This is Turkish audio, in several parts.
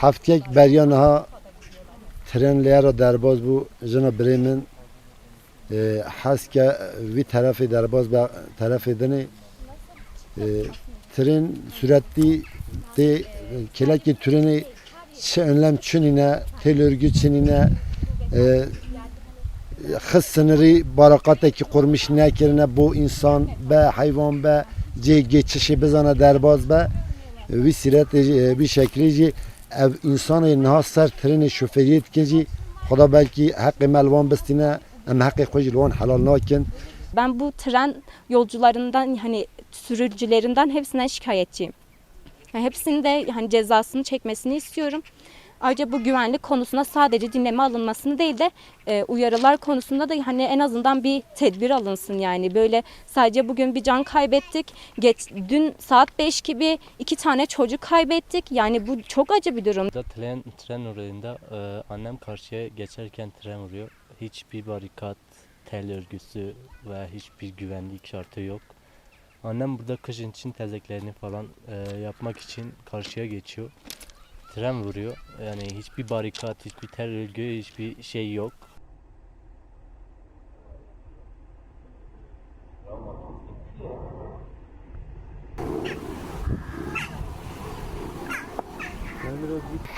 هفتیک بریان ها ترن لیارا درباز بو جنا بریمن حس که وی طرف درباز به طرف دنی tren süratli de kelaki treni çi önlem çünine, tel örgü çinine e, hız sınırı barakateki kurmuş nekirine bu insan be hayvan be ce geçişi bizana derbaz be vi siret e, bir şekilci ev insanı naha ser treni şoföriyet keci Xuda belki hakkı melvan bistine em hakkı kujilvan helal nakin Ben bu tren yolcularından hani sürücülerinden hepsinden şikayetçiyim. Yani hepsinin de hani cezasını çekmesini istiyorum. Ayrıca bu güvenlik konusuna sadece dinleme alınmasını değil de e, uyarılar konusunda da hani en azından bir tedbir alınsın yani. Böyle sadece bugün bir can kaybettik. Geç, dün saat 5 gibi iki tane çocuk kaybettik. Yani bu çok acı bir durum. Tren, tren olayında e, annem karşıya geçerken tren vuruyor. Hiçbir barikat, tel örgüsü ve hiçbir güvenlik şartı yok. Annem burada kışın için tezeklerini falan e, yapmak için karşıya geçiyor Tren vuruyor. Yani hiçbir barikat, hiçbir tel örgü, hiçbir şey yok.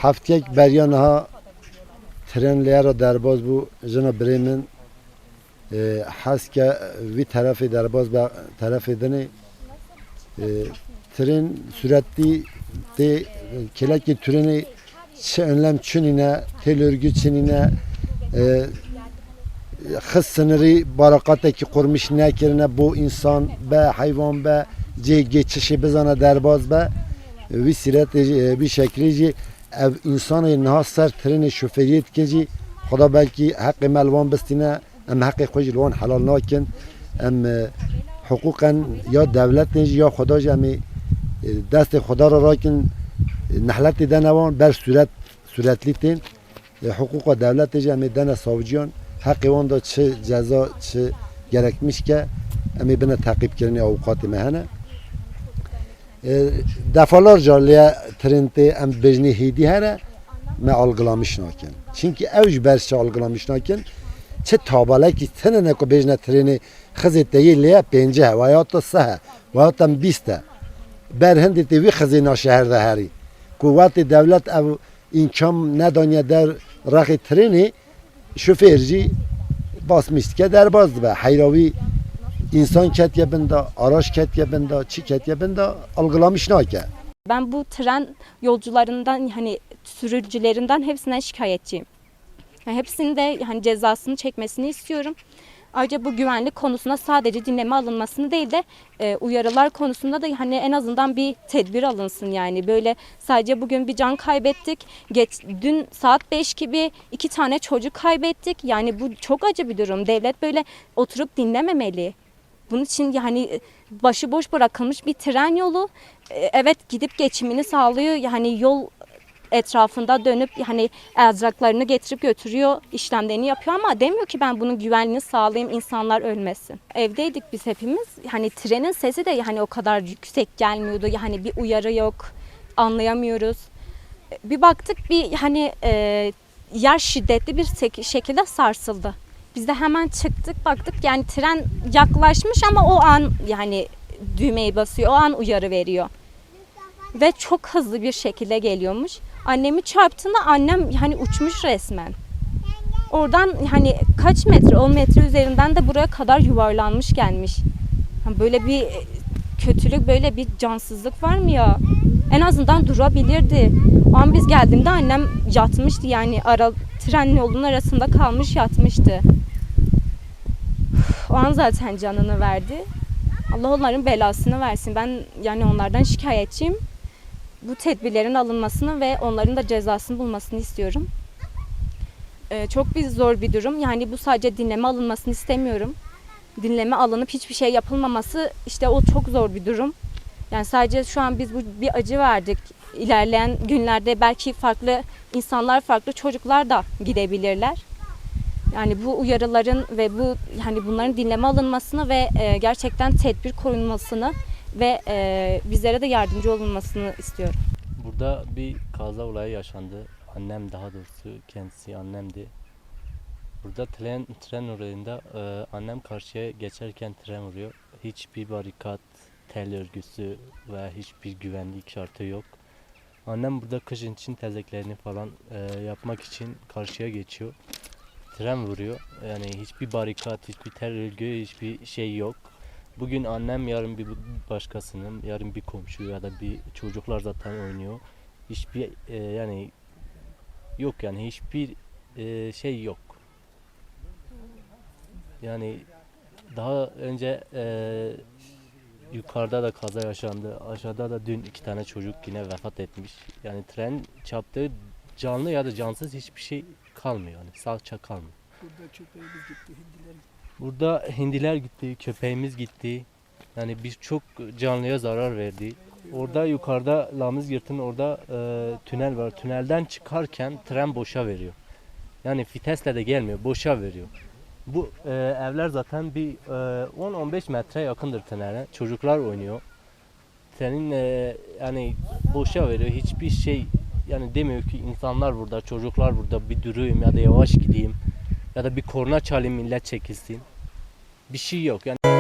هفتیک بریان ها ترن لیارا درباز بو جنا بریمن حس که وی طرف درباز به طرف دنی tren süratli de kelaki türeni önlem çinine, tel örgü çinine, hız e, sınırı barakateki kurmuş nekirine bu insan be hayvan be ce geçişi bezana derbaz be bir siret e, bir şeklici ev insanı nahasar treni şoföriyet keci Xuda belki hakkı melvan bistine em hakkı kujilvan halal nakin em e, hukuken ya devlet neji ya Xuda cemi دست خدا را راکن نحلت دنوان بر صورت صورتلی تین حقوق devlet جمعی دن savcıyan حق وان دا چه جزا چه gerekmiş ki emi bana takip kirni avukatı mehane defalarca liye trente em bejni hidi here me algılamış nakin. Çünkü evj berşe algılamış nakin çe tabalaki sene ne ko bejne treni خزی تایی لیا پنجه و یا تا سه و یا تا berhindi te wî xizêna şeher de herî. Ku watê dewlet ev der rexê tirinê şofêr jî bas mîstike derbas dibe. Heyrawî insan ketiye binda, araç ketiye binda, çi ketiye binda algılamış nake. Ben bu tren yolcularından hani sürücülerinden hepsinden şikayetçiyim. Yani hepsinin de hani cezasını çekmesini istiyorum. Ayrıca bu güvenlik konusuna sadece dinleme alınmasını değil de e, uyarılar konusunda da hani en azından bir tedbir alınsın yani. Böyle sadece bugün bir can kaybettik. Geç, dün saat 5 gibi iki tane çocuk kaybettik. Yani bu çok acı bir durum. Devlet böyle oturup dinlememeli. Bunun için yani başıboş bırakılmış bir tren yolu. E, Evet gidip geçimini sağlıyor. Yani yol etrafında dönüp hani erzaklarını getirip götürüyor, işlemlerini yapıyor ama demiyor ki ben bunun güvenliğini sağlayayım, insanlar ölmesin. Evdeydik biz hepimiz. Hani trenin sesi de hani o kadar yüksek gelmiyordu. Yani bir uyarı yok, anlayamıyoruz. Bir baktık bir hani e, yer şiddetli bir şekilde sarsıldı. Biz de hemen çıktık baktık yani tren yaklaşmış ama o an yani düğmeyi basıyor, o an uyarı veriyor ve çok hızlı bir şekilde geliyormuş. Annemi çarptığında annem hani uçmuş resmen. Oradan hani kaç metre 10 metre üzerinden de buraya kadar yuvarlanmış gelmiş. Böyle bir kötülük böyle bir cansızlık var mı ya? En azından durabilirdi. O an biz geldiğimde annem yatmıştı yani ara tren yolunun arasında kalmış yatmıştı. O an zaten canını verdi. Allah onların belasını versin. Ben yani onlardan şikayetçiyim bu tedbirlerin alınmasını ve onların da cezasını bulmasını istiyorum. Ee, çok bir zor bir durum. Yani bu sadece dinleme alınmasını istemiyorum. Dinleme alınıp hiçbir şey yapılmaması işte o çok zor bir durum. Yani sadece şu an biz bu bir acı verdik. İlerleyen günlerde belki farklı insanlar, farklı çocuklar da gidebilirler. Yani bu uyarıların ve bu hani bunların dinleme alınmasını ve e, gerçekten tedbir korunmasını ve e, bizlere de yardımcı olunmasını istiyorum. Burada bir kaza olayı yaşandı. Annem daha doğrusu kendisi annemdi. Burada tren, tren olayında e, annem karşıya geçerken tren vuruyor. Hiçbir barikat, tel örgüsü ve hiçbir güvenlik şartı yok. Annem burada kışın için tezeklerini falan e, yapmak için karşıya geçiyor. Tren vuruyor. Yani hiçbir barikat, hiçbir tel örgü, hiçbir şey yok. Bugün annem yarın bir başkasının, yarın bir komşu ya da bir çocuklar zaten oynuyor. Hiçbir e, yani yok yani hiçbir e, şey yok. Yani daha önce e, yukarıda da kaza yaşandı. Aşağıda da dün iki tane çocuk yine vefat etmiş. Yani tren çarptığı canlı ya da cansız hiçbir şey kalmıyor. Yani salça kalmıyor. Burada köpeğimiz gitti, hindiler gitti. Burada hindiler gitti, köpeğimiz gitti. Yani birçok canlıya zarar verdi. Orada yukarıda Lamızgirt'in orada e, tünel var. Tünelden çıkarken tren boşa veriyor. Yani vitesle de gelmiyor, boşa veriyor. Bu e, evler zaten bir e, 10-15 metre yakındır tünele. Çocuklar oynuyor. Trenin e, yani boşa veriyor. Hiçbir şey yani demiyor ki insanlar burada, çocuklar burada bir durayım ya da yavaş gideyim ya da bir korna çalayım millet çekilsin. Bir şey yok. Yani